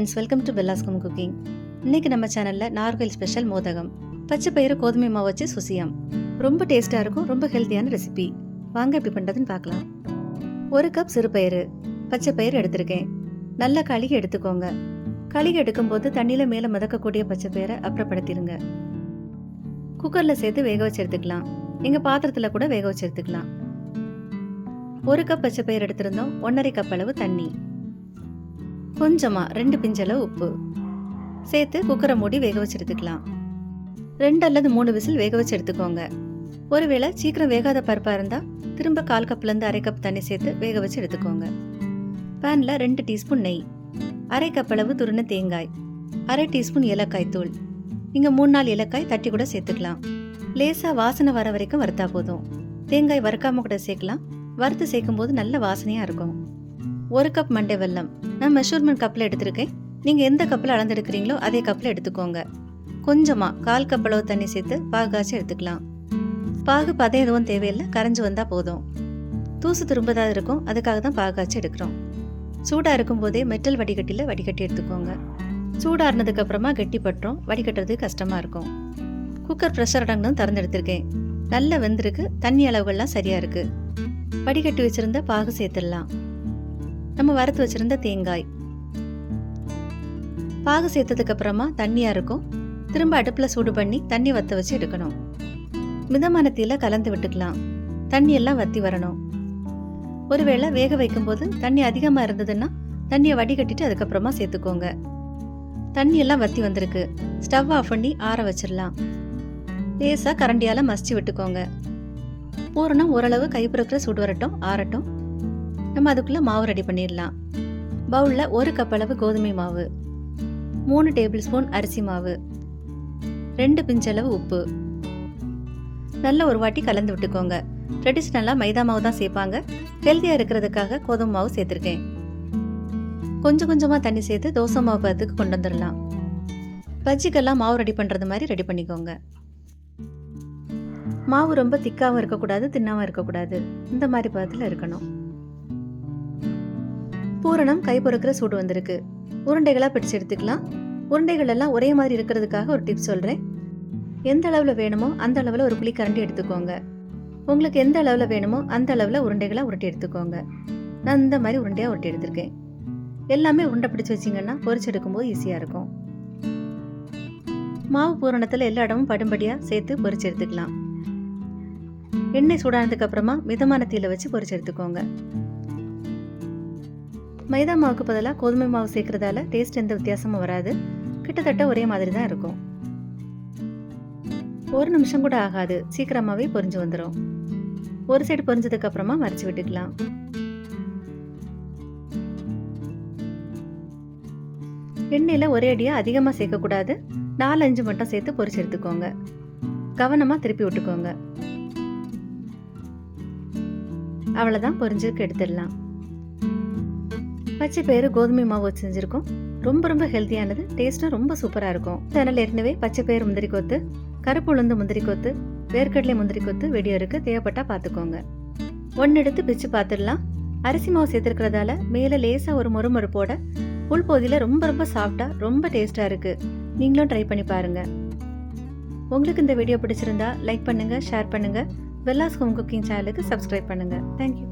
Friends welcome to பெல்லாஸ்கம் cooking இன்னைக்கு நம்ம சேனல்ல நார்கோயில் ஸ்பெஷல் மோதகம். பச்சை பயிறு கோதுமை மாவு வச்சு சுசியம். ரொம்ப டேஸ்டா இருக்கும் ரொம்ப ஹெல்த்தியான ரெசிபி வாங்க எப்படி பண்றதுன்னு பார்க்கலாம். ஒரு கப் சிறுபயிறு. பச்சை பயிறு எடுத்திருக்கேன். நல்லா கழுகி எடுத்துக்கோங்க. கழுகி எடுக்கும்போது தண்ணியில் மேல மிதக்கக்கூடிய பச்சை பயிரை அப்புறப்படுத்திடுங்க குக்கர்ல சேர்த்து வேக வச்சு எடுத்துக்கலாம். எங்க பாத்திரத்துல கூட வேக வச்சு எடுத்துக்கலாம். ஒரு கப் பச்சை பயிர் எடுத்திருந்தோம். ஒன்றரை கப் அளவு தண்ணி. கொஞ்சமாக ரெண்டு பிஞ்சளவு உப்பு. சேர்த்து குக்கரை மூடி வேக வச்சு எடுத்துக்கலாம். ரெண்டு அல்லது மூணு விசில் வேக வச்சு எடுத்துக்கோங்க. ஒருவேளை சீக்கிரம் வேகாத பருப்பாக இருந்தால் திரும்ப கால் கப்லேருந்து அரை கப் தண்ணி சேர்த்து வேக வச்சு எடுத்துக்கோங்க. பேனில் ரெண்டு டீஸ்பூன் நெய் அரை கப் அளவு துருண தேங்காய் அரை டீஸ்பூன் ஏலக்காய் தூள். நீங்கள் மூணு நாள் ஏலக்காய் தட்டி கூட சேர்த்துக்கலாம். லேசாக வாசனை வர வரைக்கும் வறுத்தா போதும். தேங்காய் வறுக்காம கூட சேர்க்கலாம். வறுத்து சேர்க்கும் போது நல்ல வாசனையாக இருக்கும். ஒரு கப் மண்டை வெல்லம். நான் மெஷர்மெண்ட் கப்பில் எடுத்திருக்கேன். நீங்கள் எந்த கப்பில் அளந்தெடுக்கிறீங்களோ அதே கப்பில் எடுத்துக்கோங்க. கொஞ்சமாக கால் கப் அளவு தண்ணி சேர்த்து பாகு காய்ச்சி எடுத்துக்கலாம். பாகு பதம் எதுவும் தேவையில்லை. கரைஞ்சி வந்தால் போதும். தூசு திரும்பதாக இருக்கும். அதுக்காக தான் பாகு காய்ச்சி எடுக்கிறோம். சூடாக இருக்கும்போதே மெட்டல் வடிகட்டியில் வடிகட்டி எடுத்துக்கோங்க. சூடாறினதுக்கப்புறமா கெட்டி பட்டுரும். வடிகட்டுறது கஷ்டமாக இருக்கும். குக்கர் ப்ரெஷர் அடங்கணும் திறந்து எடுத்திருக்கேன் நல்லா வெந்திருக்கு. தண்ணி அளவுகள்லாம் சரியாக இருக்குது வடிகட்டி வச்சுருந்தா பாகு சேர்த்துடலாம். நம்ம வறுத்து வச்சிருந்த தேங்காய். பாகு சேர்த்ததுக்கு அப்புறமா தண்ணியா இருக்கும். திரும்ப அடுப்புல சூடு பண்ணி தண்ணி வத்த வச்சு எடுக்கணும். மிதமான தீயில கலந்து விட்டுக்கலாம். தண்ணி எல்லாம் வத்தி வரணும். ஒருவேளை வேக வைக்கும்போது தண்ணி அதிகமா இருந்ததுன்னா தண்ணியை வடிகட்டிட்டு அதுக்கப்புறமா சேர்த்துக்கோங்க. தண்ணி எல்லாம் வத்தி வந்திருக்கு. ஸ்டவ் ஆஃப் பண்ணி ஆற வச்சிடலாம். லேசாக கரண்டியால் மசிச்சு விட்டுக்கோங்க. பூரணம் ஓரளவு கைப்புறக்கிற சுடு வரட்டும் ஆறட்டும். நம்ம அதுக்குள்ள மாவு ரெடி பண்ணிடலாம். பவுலில் ஒரு கப் அளவு கோதுமை மாவு மூணு டேபிள் ஸ்பூன் அரிசி மாவு ரெண்டு பிஞ்சளவு உப்பு. நல்ல ஒரு வாட்டி கலந்து விட்டுக்கோங்க. ட்ரெடிஷ்னலாக மைதா மாவு தான் சேர்ப்பாங்க ஹெல்த்தியாக இருக்கிறதுக்காக கோதுமை மாவு சேர்த்துருக்கேன். கொஞ்சம் கொஞ்சமாக தண்ணி சேர்த்து தோசை மாவு பதத்துக்கு கொண்டு வந்துடலாம். பஜ்ஜிக்கெல்லாம் மாவு ரெடி பண்ணுறது மாதிரி ரெடி பண்ணிக்கோங்க. மாவு ரொம்ப திக்காகவும் இருக்கக்கூடாது தின்னாவும் இருக்கக்கூடாது. இந்த மாதிரி பதத்தில் இருக்கணும். பூரணம் கை பொறுக்கிற சூடு வந்திருக்கு. உருண்டைகளாக பிடிச்சு எடுத்துக்கலாம். உருண்டைகள் எல்லாம் ஒரே மாதிரி இருக்கிறதுக்காக ஒரு டிப்ஸ் சொல்கிறேன் எந்த அளவில் வேணுமோ அந்த அளவில் ஒரு புளி கரண்டி எடுத்துக்கோங்க. உங்களுக்கு எந்த அளவில் வேணுமோ அந்த அளவில் உருண்டைகளாக உருட்டி எடுத்துக்கோங்க. நான் இந்த மாதிரி உருண்டையாக உருட்டி எடுத்திருக்கேன். எல்லாமே உருண்டை பிடிச்சு வச்சிங்கன்னா பொரிச்சு எடுக்கும்போது ஈஸியாக இருக்கும். மாவு பூரணத்தில் எல்லா இடமும் படும்படியாக சேர்த்து பொறிச்சு எடுத்துக்கலாம். எண்ணெய் சூடானதுக்கு அப்புறமா மிதமான தீயில வச்சு பொரிச்சு எடுத்துக்கோங்க. மைதா மாவுக்கு பதிலாக கோதுமை மாவு சேர்க்கறதால டேஸ்ட் எந்த வித்தியாசமும் வராது. கிட்டத்தட்ட ஒரே மாதிரி தான் இருக்கும். ஒரு நிமிஷம் கூட ஆகாது. சீக்கிரமாகவே பொரிஞ்சு வந்துடும் ஒரு சைடு பொரிஞ்சதுக்கு அப்புறமா மறைச்சு விட்டுக்கலாம். எண்ணெயில் ஒரே அடியாக அதிகமாக சேர்க்கக்கூடாது. நாலு அஞ்சு மட்டும் சேர்த்து பொரிச்சு எடுத்துக்கோங்க. கவனமாக திருப்பி விட்டுக்கோங்க. அவ்வளோதான் பொரிஞ்சுக்கு எடுத்துடலாம். பச்சை பயிறு கோதுமை மாவு வச்சு செஞ்சிருக்கோம் ரொம்ப ரொம்ப ஹெல்த்தியானது டேஸ்ட்டும் ரொம்ப சூப்பராக இருக்கும். சேனல் ஏற்கனவே பச்சை பயிறு முந்திரி கொத்து கருப்பு உளுந்து முந்திரி கொத்து வேர்க்கடலை முந்திரி கொத்து வெடியோ இருக்கு. தேவைப்பட்டா பார்த்துக்கோங்க. ஒன்று எடுத்து பிச்சு பார்த்துடலாம். அரிசி மாவு சேர்த்துருக்கிறதால மேலே லேசாக ஒரு மொறுமொறுப்போட உள்பகுதியில் ரொம்ப ரொம்ப சாஃப்டாக ரொம்ப டேஸ்ட்டாக இருக்கு. நீங்களும் ட்ரை பண்ணி பாருங்க. உங்களுக்கு இந்த வீடியோ பிடிச்சிருந்தா லைக் பண்ணுங்க ஷேர் பண்ணுங்க. வெல்லாஸ் ஹோம் குக்கிங் சேனலுக்கு சப்ஸ்கிரைப் பண்ணுங்க தேங்க்யூ